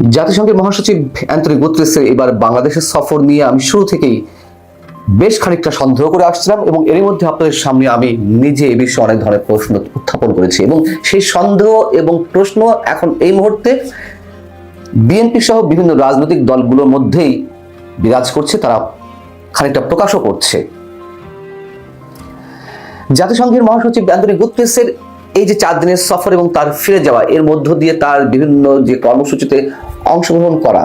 জাতিসংঘের মহাসচিব অ্যান্টনি গুতরেসের এবার বাংলাদেশের সফর নিয়ে আমি শুরু থেকেই বেশ খানিকটা সন্দেহ করে আসছিলাম এবং এরই মধ্যে আপনাদের সামনে আমি নিজে এ বিষয়ে অনেক ধরনের প্রশ্ন উত্থাপন করেছি এবং সেই সন্দেহ এবং প্রশ্ন এখন এই মুহূর্তে বিএনপি সহ বিভিন্ন রাজনৈতিক দলগুলোর মধ্যেই বিরাজ করছে, তারা খানিকটা প্রকাশও করছে। জাতিসংঘের মহাসচিব অ্যান্টনি গুতরেসের এই যে চার দিনের সফর এবং তার ফিরে যাওয়া, এর মধ্য দিয়ে তার বিভিন্ন যে কর্মসূচিতে অংশগ্রহণ করা,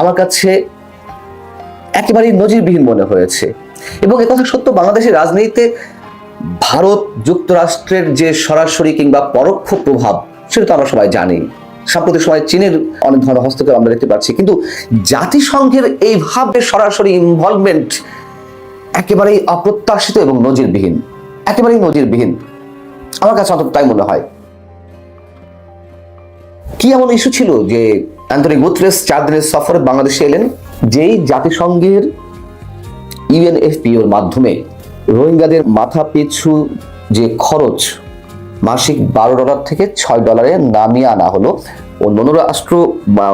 আমার কাছে একেবারেই নজিরবিহীন মনে হয়েছে। এবং একথা সত্য, বাংলাদেশের রাজনীতিতে ভারত যুক্তরাষ্ট্রের যে সরাসরি কিংবা পরোক্ষ প্রভাব, সেটা তো আমরা সবাই জানি। সাম্প্রতিক সময় চীনের অনেক ধরনের হস্তক্ষেপ আমরা দেখতে পাচ্ছি। কিন্তু জাতিসংঘের এইভাবে সরাসরি ইনভলভমেন্ট একেবারেই অপ্রত্যাশিত এবং নজিরবিহীন। একেবারেই নজিরবিহীন। আমার কাছে অন্তত তাই মনে হয়। কি এমন ইস্যু ছিল যে অ্যান্টনি গুতরেস চার দিনের সফরে বাংলাদেশে এলেন, যেই জাতিসংঘের ইউএনএফপিওর মাধ্যমে রোহিঙ্গাদের মাথা পিছু যে খরচ, মাসিক বারো ডলার থেকে ছয় ডলারে নামিয়ে আনা হলো অন্যান্য রাষ্ট্র বা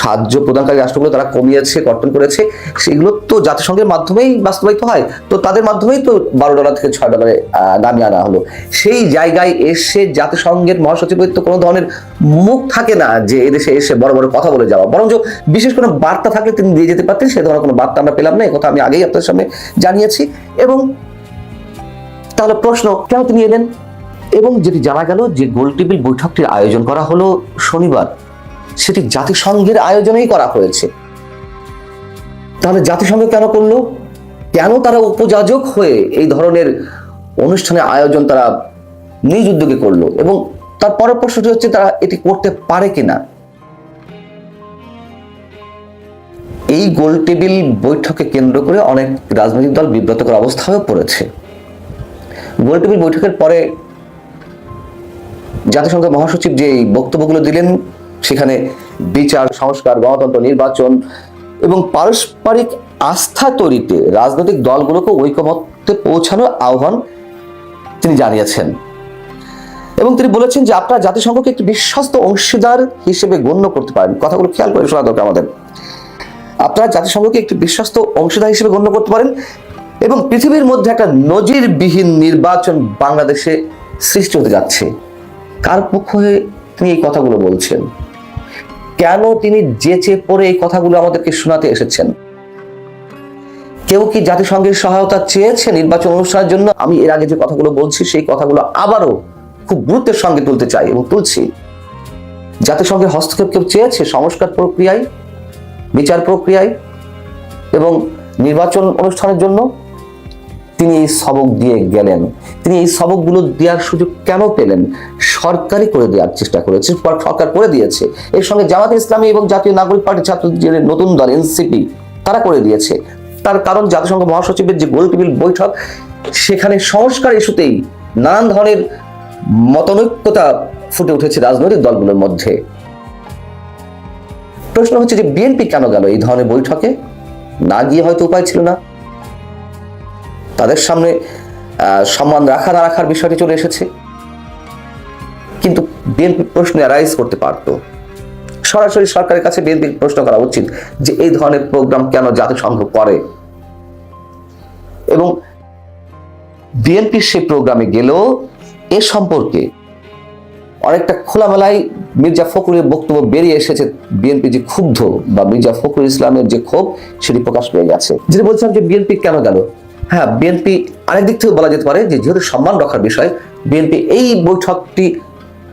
সাহায্য প্রদানকারী রাষ্ট্রগুলো তারা কমিয়েছে, কর্তন করেছে, সেগুলো তো জাতিসংঘের মাধ্যমেই বাস্তবায়িত হয়। তো তাদের মাধ্যমেই তো বারো ডলার থেকে ছয় ডলারে নামিয়ে আনা হলো। সেই জায়গায় এসে জাতিসংঘের মহাসচিবের তো কোনো ধরনের মুখ থাকে না যে এদেশে এসে বড় বড় কথা বলে যাওয়া। বরঞ্চ বিশেষ কোনো বার্তা থাকলে তিনি দিয়ে যেতে পারতেন, সে ধরনের কোনো বার্তা আমরা পেলাম না কথা আমি আগেই আপনাদের সামনে জানিয়েছি। এবং তাহলে প্রশ্ন, কেন তিনি এলেন? এবং যেটি জানা গেল যে গোল টেবিল বৈঠকটির আয়োজন করা হলো শনিবার, সেটি জাতিসংঘের আয়োজনেই করা হয়েছে। তাহলে জাতিসংঘ কেন করল? কেন তারা উপযাজক হয়ে এই ধরনের অনুষ্ঠানের আয়োজন তারা নিজ উদ্যোগে করল এবং তার পরের প্রশ্নটি হচ্ছে, তারা এটি করতে পারে কিনা? এই গোল টেবিল বৈঠকে কেন্দ্র করে অনেক রাজনৈতিক দল বিব্রতকর অবস্থায়ও পড়েছে। গোল টেবিল বৈঠকের পরে জাতিসংঘের মহাসচিব যে এই বক্তব্যগুলো দিলেন, সেখানে বিচার, সংস্কার, গণতন্ত্র, নির্বাচন এবং পারস্পরিক আস্থা তৈরিতে রাজনৈতিক দলগুলোকে ঐকমত্যে পৌঁছানোর আহ্বান তিনি জানিয়েছেন। এবং তিনি বলেছেন যে আপনারা জাতিসংঘকে একটি বিশ্বস্ত অংশীদার হিসেবে গণ্য করতে পারেন। কথাগুলো খেয়াল করে শোনা দরকার আমাদের। আপনারা জাতিসংঘকে একটি বিশ্বস্ত অংশীদার হিসেবে গণ্য করতে পারেন এবং পৃথিবীর মধ্যে একটা নজিরবিহীন নির্বাচন বাংলাদেশে সৃষ্টি হতে যাচ্ছে। কার পক্ষ হয়ে তিনি এই কথাগুলো বলছেন? কেন তিনি জেচে পড়ে এই কথাগুলো আমাদেরকে শোনাতে এসেছেন? কেউ কি জাতিসংঘের সহায়তা চেয়েছে নির্বাচন অনুষ্ঠানের জন্য? আমি এর আগে যে কথাগুলো বলছি, সেই কথাগুলো আবারও খুব গুরুত্বের সঙ্গে তুলতে চাই এবং তুলছি। জাতিসংঘের হস্তক্ষেপ কেউ চেয়েছে? সংস্কার প্রক্রিয়ায়? বিচার প্রক্রিয়ায়? এবং নির্বাচন অনুষ্ঠানের জন্য? তিনি এই সবক দিয়ে গেলেন। তিনি এই সবকগুলো দেওয়ার সুযোগ কেন পেলেন? সরকারি করে দেওয়ার চেষ্টা করেছে, সরকার করে দিয়েছে। এর সঙ্গে জামাত ইসলামী এবং জাতীয় নাগরিক পার্টি ছাত্র যে নতুন দল, এনসিপি, তারা করে দিয়েছে। তার কারণ জাতিসংঘ মহাসচিবের যে গোল টেবিল বৈঠক, সেখানে সংস্কার ইস্যুতেই নানান ধরনের মতনৈক্যতা ফুটে উঠেছে রাজনৈতিক দলগুলোর মধ্যে। প্রশ্ন হচ্ছে যে বিএনপি কেন গেল এই ধরনের বৈঠকে? না গিয়ে হয়তো উপায় ছিল না। তাদের সামনে সম্মান রাখা না রাখার বিষয়টি চলে এসেছে। কিন্তু বিএনপি প্রশ্ন অ্যারাইজ করতে পারতো। সরাসরি সরকারের কাছে বিএনপি প্রশ্ন করা উচিত যে এই ধরনের প্রোগ্রাম কেন জাতিসংঘ করে? এবং বিএনপি সেই প্রোগ্রামে গেলেও এ সম্পর্কে অনেকটা খোলামেলায় মির্জা ফখরুলের বক্তব্য বেরিয়ে এসেছে বিএনপি যে ক্ষুব্ধ বা মির্জা ফখরুল ইসলামের যে ক্ষোভ সেটি প্রকাশ পেয়ে গেছে। যেটা বলছিলাম যে বিএনপি কেন গেল? হ্যাঁ বিএনপি আরেক দিক থেকে বলা যেতে পারে যে যেহেতু সম্মান রক্ষার বিষয়, বিএনপি এই বৈঠকটি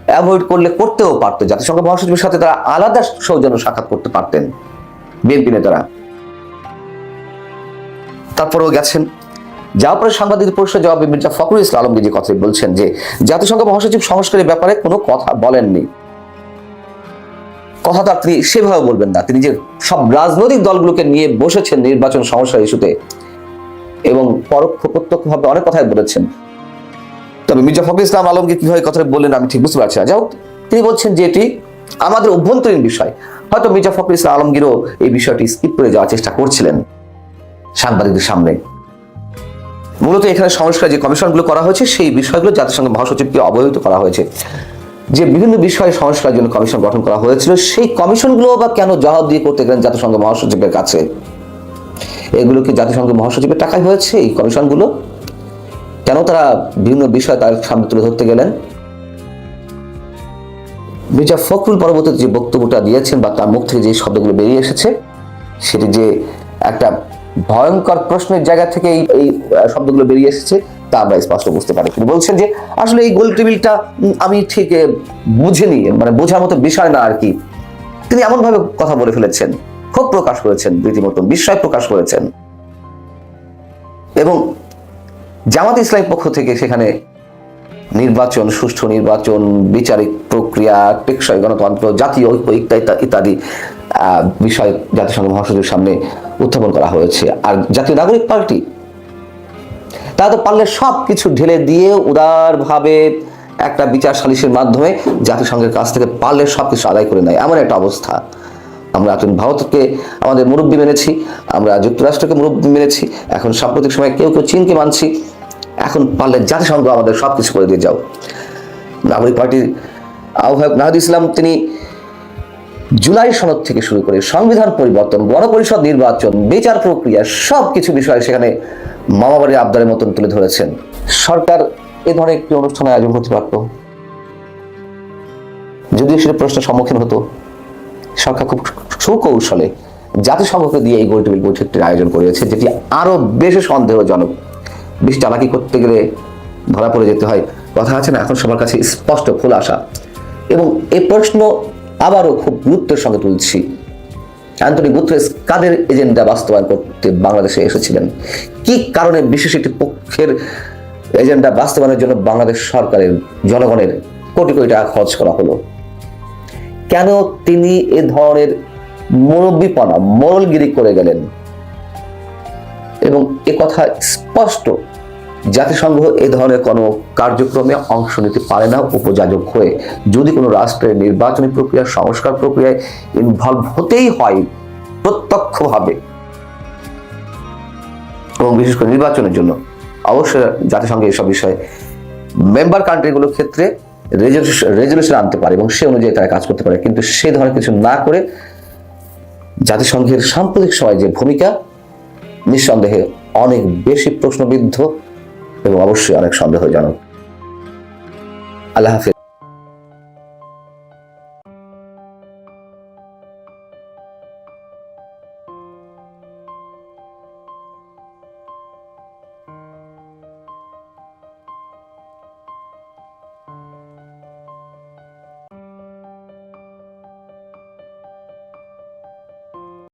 অ্যাভয়েড করলে করতেও পারতো। জাতিসংঘ মহাসচিবের সাথে তারা আলাদা সৌজন্য সাক্ষাৎ করতে পারতেন বিএনপি নেতারা। তারপরেও গেছেন যাওয়ার পরে সাংবাদিক পরিষদ জবাবে মির্জা ফখরুল ইসলাম আলমগীর যে কথা বলছেন যে, জাতিসংঘ মহাসচিব সংস্কারের ব্যাপারে কোনো কথা বলেননি। কথা তো আর তিনি সেভাবে বলবেন না। তিনি যে সব রাজনৈতিক দলগুলোকে নিয়ে বসেছেন নির্বাচন সমস্যা ইস্যুতে এবং পরোক্ষ প্রত্যক্ষ ভাবে অনেক কথাই বলেছেন। তবে মির্জা ফখরুল ইসলাম আলমগীর কীভাবে কথাটা বললেন আমি ঠিক বুঝতে পারছি না। যাই তিনি বলছেন যে এটি আমাদের অভ্যন্তরীণ বিষয়। হয়তো মির্জা ফখরুল ইসলাম আলমগীরও এই বিষয়টি স্কিপ করে যাওয়ার চেষ্টা করছিলেন সাংবাদিকদের সামনে। মূলত এখানে সংস্কার যে কমিশনগুলো করা হয়েছে, সেই বিষয়গুলো জাতিসংঘ মহাসচিবকে অবহিত করা হয়েছে। যে বিভিন্ন বিষয়ে সংস্কারের জন্য কমিশন গঠন করা হয়েছিল, সেই কমিশনগুলো বা কেন জবাব দিয়ে করতে গেলেন জাতিসংঘ মহাসচিবের কাছে? এগুলো কি জাতিসংঘ মহাসচিবের টাকায় হয়েছে, এই কমিশনগুলো। কেন তারা বিভিন্ন বিষয় তার সামনে তুলে ধরতে গেলেন? মির্জা ফখরুল পরবর্তীতে যে বক্তব্যটা দিয়েছেন বা তার মুখ থেকে যে শব্দগুলো বেরিয়ে এসেছে, সেটি যে একটা ভয়ঙ্কর প্রশ্নের জায়গা থেকে এই এই শব্দগুলো বেরিয়ে এসেছে, তা আমরা স্পষ্ট বুঝতে পারি। তিনি বলছেন যে, আসলে এই গোল টেবিলটা আমি ঠিক বুঝিনি মানে বোঝার মতো বিষয় না আর কি। তিনি এমনভাবে কথা বলে ফেলেছেন। ক্ষোভ প্রকাশ করেছেন, রীতিমতো বিস্ময় প্রকাশ করেছেন। এবং জামাত ইসলামী পক্ষ থেকে সেখানে নির্বাচন, সুষ্ঠু নির্বাচন, বিচারিক প্রক্রিয়া, টেকসই গণতন্ত্র, জাতীয় ঐক্য, ইত্যাদি ইত্যাদি বিষয় জাতিসংঘ মহাসচিবের সামনে উত্থাপন করা হয়েছে। আর জাতীয় নাগরিক পার্টি, তারা তো পারলে সব কিছু ঢেলে দিয়ে উদারভাবে একটা বিচার সালিসের মাধ্যমে জাতিসংঘের কাছ থেকে পারলে সব কিছু আদায় করে নেয়। এমন একটা অবস্থা। আমরা এখন ভারতকে আমাদের মুরব্বী মেনেছি, আমরা যুক্তরাষ্ট্রকে মুরব্বী মেনেছি, এখন সাম্প্রতিক সময় কেউ কেউ চীনকে মানছি, এখন পারলে জাতিসংঘ আমাদের সব কিছু করে দিয়ে যাও। নাগরিক পার্টির আহ্বায়ক নাহিদ ইসলাম, তিনি জুলাই সনদ থেকে শুরু করে সংবিধান পরিবর্তন, গণপরিষদ নির্বাচন, বিচার প্রক্রিয়া সব কিছু বিষয় সেখানে মামাবাড়ির আবদারের মতন তুলে ধরেছেন। সরকার এ ধরনের একটি অনুষ্ঠান আয়োজন করতে পারত। যদিও সেটা প্রশ্নের সম্মুখীন হতো। সরকার খুব সুকৌশলে জাতিসংঘকে দিয়ে এই গোলটেবিল বৈঠকটির আয়োজন করেছে, যেটি আরও বেশি সন্দেহজনক। বেশি চালাকি করতে গেলে ধরা পড়ে যেতে হয়। কথা আছে না, এখন সবার কাছে স্পষ্ট খোলাসা। এবং এ প্রশ্ন আবারও খুব গুরুত্বের সঙ্গে তুলছি। অ্যান্টনি গুথরেস কাদের এজেন্ডা বাস্তবায়ন করতে বাংলাদেশে এসেছিলেন? কি কারণে বিশেষ একটি পক্ষের এজেন্ডা বাস্তবায়নের জন্য বাংলাদেশ সরকারের জনগণের কোটি কোটি টাকা খরচ করা হলো? কেন তিনি এ ধরনের মুরব্বীপনা মোরলগিরি করে গেলেন? এবং এ কথা স্পষ্ট, জাতিসংঘ এ ধরনের কোনো কার্যক্রমে অংশ নিতে পারে না, উপযাজক হয়ে। যদি কোনো রাষ্ট্রের নির্বাচনী প্রক্রিয়া, সংস্কার প্রক্রিয়ায় ইনভলভ হতেই হয়, প্রত্যক্ষভাবে, এবং বিশেষ করে নির্বাচনের জন্য। অবশ্যই জাতিসংঘ এসব বিষয়ে মেম্বার কান্ট্রিগুলোর ক্ষেত্রে রেজলিউশন আনতে পারে এবং সে অনুযায়ী তারা কাজ করতে পারে। কিন্তু সে ধরনের কিছু না করে জাতিসংঘের সাম্প্রতিক সময় যে ভূমিকা, নিঃসন্দেহে অনেক বেশি প্রশ্নবিদ্ধ এবং অবশ্যই অনেক সন্দেহজনক। আল্লাহ হাফিজ।